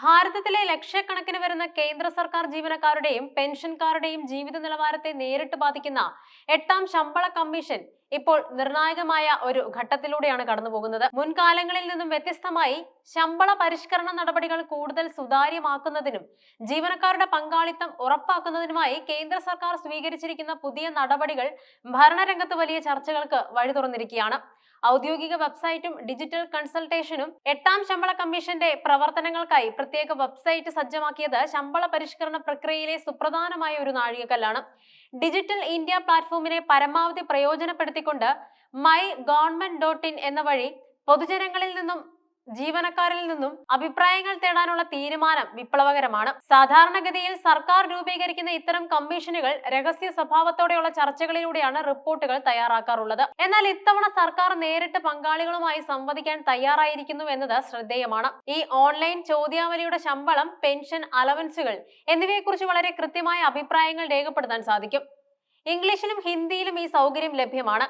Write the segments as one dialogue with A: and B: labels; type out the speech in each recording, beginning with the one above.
A: ഭാരതത്തിലെ ലക്ഷക്കണക്കിന് വരുന്ന കേന്ദ്ര സർക്കാർ ജീവനക്കാരുടെയും പെൻഷൻകാരുടെയും ജീവിത നിലവാരത്തെ നേരിട്ട് ബാധിക്കുന്ന എട്ടാം ശമ്പള കമ്മീഷൻ ഇപ്പോൾ നിർണായകമായ ഒരു ഘട്ടത്തിലൂടെയാണ് കടന്നുപോകുന്നത്. മുൻകാലങ്ങളിൽ നിന്നും വ്യത്യസ്തമായി ശമ്പള പരിഷ്കരണ നടപടികൾ കൂടുതൽ സുതാര്യമാക്കുന്നതിനും ജീവനക്കാരുടെ പങ്കാളിത്തം ഉറപ്പാക്കുന്നതിനുമായി കേന്ദ്ര സർക്കാർ സ്വീകരിച്ചിരിക്കുന്ന പുതിയ നടപടികൾ ഭരണരംഗത്ത് വലിയ ചർച്ചകൾക്ക് വഴി തുറന്നിരിക്കുകയാണ് ഔദ്യോഗിക വെബ്സൈറ്റും ഡിജിറ്റൽ കൺസൾട്ടേഷനും എട്ടാം ശമ്പള കമ്മീഷന്റെ പ്രവർത്തനങ്ങൾക്കായി പ്രത്യേക വെബ്സൈറ്റ് സജ്ജമാക്കിയത് ശമ്പള പരിഷ്കരണ പ്രക്രിയയിലെ സുപ്രധാനമായ ഒരു നാഴികക്കല്ലാണ്. ഡിജിറ്റൽ ഇന്ത്യ പ്ലാറ്റ്ഫോമിനെ പരമാവധി പ്രയോജനപ്പെടുത്തിക്കൊണ്ട് മൈ ഗവൺമെന്റ് ഡോട്ട് ഇൻ എന്ന വഴി പൊതുജനങ്ങളിൽ നിന്നും ജീവനക്കാരിൽ നിന്നും അഭിപ്രായങ്ങൾ തേടാനുള്ള തീരുമാനം വിപ്ലവകരമാണ്. സാധാരണഗതിയിൽ സർക്കാർ രൂപീകരിക്കുന്ന ഇത്തരം കമ്മീഷനുകൾ രഹസ്യ സ്വഭാവത്തോടെയുള്ള ചർച്ചകളിലൂടെയാണ് റിപ്പോർട്ടുകൾ തയ്യാറാക്കാറുള്ളത്. എന്നാൽ ഇത്തവണ സർക്കാർ നേരിട്ട് പങ്കാളികളുമായി സംവദിക്കാൻ തയ്യാറായിരിക്കുന്നു എന്നത് ശ്രദ്ധേയമാണ്. ഈ ഓൺലൈൻ ചോദ്യാവലിയുടെ ശമ്പളം പെൻഷൻ അലവൻസുകൾ എന്നിവയെക്കുറിച്ച് വളരെ കൃത്യമായ അഭിപ്രായങ്ങൾ രേഖപ്പെടുത്താൻ സാധിക്കും. ഇംഗ്ലീഷിലും ഹിന്ദിയിലും ഈ സൗകര്യം ലഭ്യമാണ്.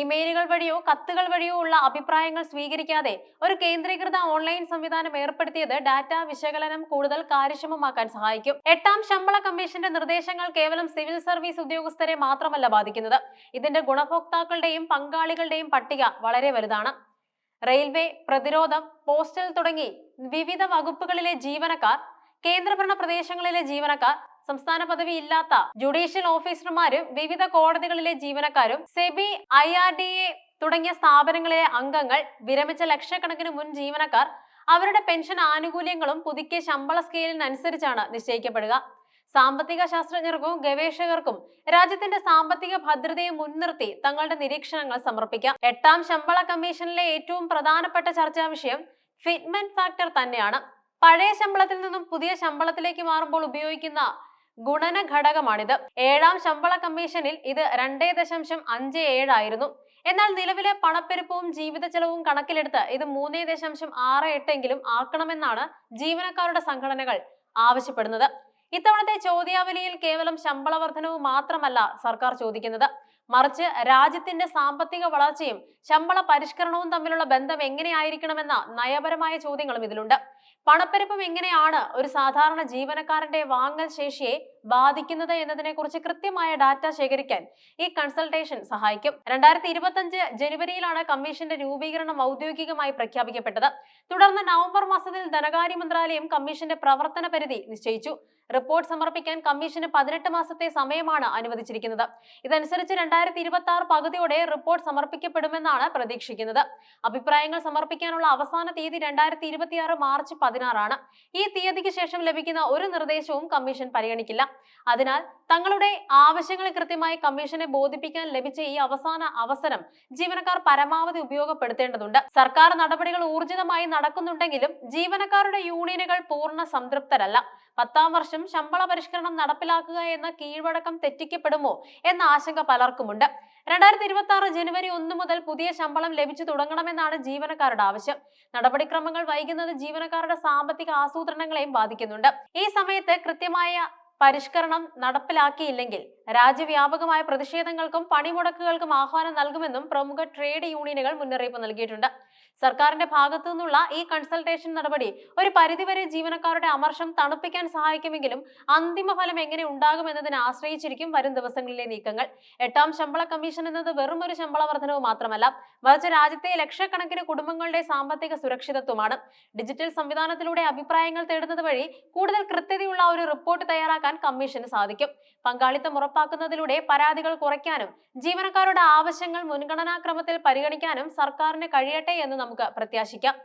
A: ഇമെയിലുകൾ വഴിയോ കത്തുകൾ വഴിയോ ഉള്ള അഭിപ്രായങ്ങൾ സ്വീകരിക്കാതെ ഒരു കേന്ദ്രീകൃത ഓൺലൈൻ സംവിധാനം ഏർപ്പെടുത്തിയത് ഡാറ്റ വിശകലനം കൂടുതൽ കാര്യക്ഷമമാക്കാൻ സഹായിക്കും. എട്ടാം ശമ്പള കമ്മീഷന്റെ നിർദ്ദേശങ്ങൾ കേവലം സിവിൽ സർവീസ് ഉദ്യോഗസ്ഥരെ മാത്രമല്ല ബാധിക്കുന്നത്. ഇതിന്റെ ഗുണഭോക്താക്കളുടെയും പങ്കാളികളുടെയും പട്ടിക വളരെ വലുതാണ്. റെയിൽവേ പ്രതിരോധം പോസ്റ്റൽ തുടങ്ങി വിവിധ വകുപ്പുകളിലെ ജീവനക്കാർ കേന്ദ്രഭരണ പ്രദേശങ്ങളിലെ ജീവനക്കാർ സംസ്ഥാന പദവി ഇല്ലാത്ത ജുഡീഷ്യൽ ഓഫീസർമാരും വിവിധ കോടതികളിലെ ജീവനക്കാരും SEBI I R D A തുടങ്ങിയ സ്ഥാപനങ്ങളിലെ അംഗങ്ങൾ വിരമിച്ച ലക്ഷക്കണക്കിന് മുൻ ജീവനക്കാർ അവരുടെ പെൻഷൻ ആനുകൂല്യങ്ങളും പുതുക്കിയ ശമ്പള സ്കെയിലിനനുസരിച്ചാണ് നിശ്ചയിക്കപ്പെടുക. സാമ്പത്തിക ശാസ്ത്രജ്ഞർക്കും ഗവേഷകർക്കും രാജ്യത്തിന്റെ സാമ്പത്തിക ഭദ്രതയെ മുൻനിർത്തി തങ്ങളുടെ നിരീക്ഷണങ്ങൾ സമർപ്പിക്കാം. എട്ടാം ശമ്പള കമ്മീഷനിലെ ഏറ്റവും പ്രധാനപ്പെട്ട ചർച്ചാ വിഷയം ഫിറ്റ്മെന്റ് ഫാക്ടർ തന്നെയാണ്. പഴയ ശമ്പളത്തിൽ നിന്നും പുതിയ ശമ്പളത്തിലേക്ക് മാറുമ്പോൾ ഉപയോഗിക്കുന്ന ഗുണന ഘടകമാണിത്. ഏഴാം ശമ്പള കമ്മീഷനിൽ ഇത് രണ്ടേ ദശാംശം അഞ്ച് ഏഴായിരുന്നു എന്നാൽ നിലവിലെ പണപ്പെരുപ്പവും ജീവിത ചെലവും കണക്കിലെടുത്ത് ഇത് മൂന്നേ ദശാംശം ആറ് എട്ടെങ്കിലും ആക്കണമെന്നാണ് ജീവനക്കാരുടെ സംഘടനകൾ ആവശ്യപ്പെടുന്നത്. ഇത്തവണത്തെ ചോദ്യാവലിയിൽ കേവലം ശമ്പള വർധനവ് മാത്രമല്ല സർക്കാർ ചോദിക്കുന്നത്. മറിച്ച് രാജ്യത്തിന്റെ സാമ്പത്തിക വളർച്ചയും ശമ്പള പരിഷ്കരണവും തമ്മിലുള്ള ബന്ധം എങ്ങനെയായിരിക്കണമെന്ന നയപരമായ ചോദ്യങ്ങളും ഇതിലുണ്ട്. പണപ്പെരുപ്പം എങ്ങനെയാണ് ഒരു സാധാരണ ജീവനക്കാരന്റെ വാങ്ങൽ ശേഷിയെ ബാധിക്കുന്നത് എന്നതിനെ കുറിച്ച് കൃത്യമായ ഡാറ്റ ശേഖരിക്കാൻ ഈ കൺസൾട്ടേഷൻ സഹായിക്കും. രണ്ടായിരത്തി ഇരുപത്തി ജനുവരിയിലാണ് കമ്മീഷന്റെ രൂപീകരണം ഔദ്യോഗികമായി പ്രഖ്യാപിക്കപ്പെട്ടത്. തുടർന്ന് നവംബർ മാസത്തിൽ ധനകാര്യ മന്ത്രാലയം കമ്മീഷന്റെ പ്രവർത്തന പരിധി നിശ്ചയിച്ചു. റിപ്പോർട്ട് സമർപ്പിക്കാൻ കമ്മീഷന് പതിനെട്ട് മാസത്തെ സമയമാണ് അനുവദിച്ചിരിക്കുന്നത്. ഇതനുസരിച്ച് രണ്ടായിരത്തി ഇരുപത്തി ആറ് പകുതിയോടെ റിപ്പോർട്ട് സമർപ്പിക്കപ്പെടുമെന്നാണ് പ്രതീക്ഷിക്കുന്നത്. അഭിപ്രായങ്ങൾ സമർപ്പിക്കാനുള്ള അവസാന തീയതി രണ്ടായിരത്തി ഇരുപത്തിയാറ് മാർച്ച് പതിനാറാണ്. ഈ തീയതിക്ക് ശേഷം ലഭിക്കുന്ന ഒരു നിർദ്ദേശവും കമ്മീഷൻ പരിഗണിക്കില്ല. അതിനാൽ തങ്ങളുടെ ആവശ്യങ്ങൾ കൃത്യമായി കമ്മീഷനെ ബോധിപ്പിക്കാൻ ലഭിച്ച ഈ അവസാന അവസരം ജീവനക്കാർ പരമാവധി ഉപയോഗപ്പെടുത്തേണ്ടതുണ്ട്. സർക്കാർ നടപടികൾ ഊർജിതമായി നടക്കുന്നുണ്ടെങ്കിലും ജീവനക്കാരുടെ യൂണിയനുകൾ പൂർണ സംതൃപ്തരല്ല. പത്താം വർഷം ശമ്പള പരിഷ്കരണം നടപ്പിലാക്കുക എന്ന കീഴ്വഴക്കം തെറ്റിക്കപ്പെടുമോ എന്ന ആശങ്ക പലർക്കുമുണ്ട്. രണ്ടായിരത്തി ഇരുപത്തി ആറ് ജനുവരി ഒന്ന് മുതൽ പുതിയ ശമ്പളം ലഭിച്ചു തുടങ്ങണമെന്നാണ് ജീവനക്കാരുടെ ആവശ്യം. നടപടിക്രമങ്ങൾ വൈകുന്നത് ജീവനക്കാരുടെ സാമ്പത്തിക ആസൂത്രണങ്ങളെയും ബാധിക്കുന്നുണ്ട്. ഈ സമയത്ത് കൃത്യമായ പരിഷ്കരണം നടപ്പിലാക്കിയില്ലെങ്കിൽ രാജ്യവ്യാപകമായ പ്രതിഷേധങ്ങൾക്കും പണിമുടക്കുകൾക്കും ആഹ്വാനം നൽകുമെന്നും പ്രമുഖ ട്രേഡ് യൂണിയനുകൾ മുന്നറിയിപ്പ് നൽകിയിട്ടുണ്ട്. സർക്കാരിന്റെ ഭാഗത്തു നിന്നുള്ള ഈ കൺസൾട്ടേഷൻ നടപടി ഒരു പരിധിവരെ ജീവനക്കാരുടെ അമർഷം തണുപ്പിക്കാൻ സഹായിക്കുമെങ്കിലും അന്തിമ ഫലം എങ്ങനെ ഉണ്ടാകുമെന്നതിനെ ആശ്രയിച്ചിരിക്കും വരും ദിവസങ്ങളിലെ നീക്കങ്ങൾ. എട്ടാം ശമ്പള കമ്മീഷൻ എന്നത് വെറും ഒരു ശമ്പള വർധനവ് മാത്രമല്ല മറിച്ച് രാജ്യത്തെ ലക്ഷക്കണക്കിന് കുടുംബങ്ങളുടെ സാമ്പത്തിക സുരക്ഷിതത്വമാണ്. ഡിജിറ്റൽ സംവിധാനത്തിലൂടെ അഭിപ്രായങ്ങൾ തേടുന്നത് വഴി കൂടുതൽ കൃത്യതയുള്ള ഒരു റിപ്പോർട്ട് തയ്യാറാക്കാൻ കമ്മീഷന് സാധിക്കും. പങ്കാളിത്തം ഉറപ്പാക്കുന്നതിലൂടെ പരാതികൾ കുറയ്ക്കാനും ജീവനക്കാരുടെ ആവശ്യങ്ങൾ മുൻഗണനാക്രമത്തിൽ പരിഗണിക്കാനും സർക്കാരിന് കഴിയട്ടെ എന്ന് നമുക്ക് പ്രത്യാശിക്കാം.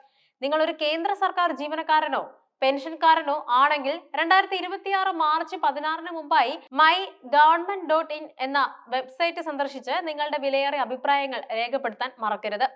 A: നിങ്ങൾ ഒരു കേന്ദ്ര സർക്കാർ ജീവനക്കാരനോ പെൻഷൻകാരനോ ആണെങ്കിൽ രണ്ടായിരത്തി ഇരുപത്തിയാറ് മാർച്ച് പതിനാറിന് മുമ്പായി മൈ ഗവൺമെന്റ് ഡോട്ട് ഇൻ എന്ന വെബ്സൈറ്റ് സന്ദർശിച്ച് നിങ്ങളുടെ വിലയേറിയ അഭിപ്രായങ്ങൾ രേഖപ്പെടുത്താൻ മറക്കരുത്.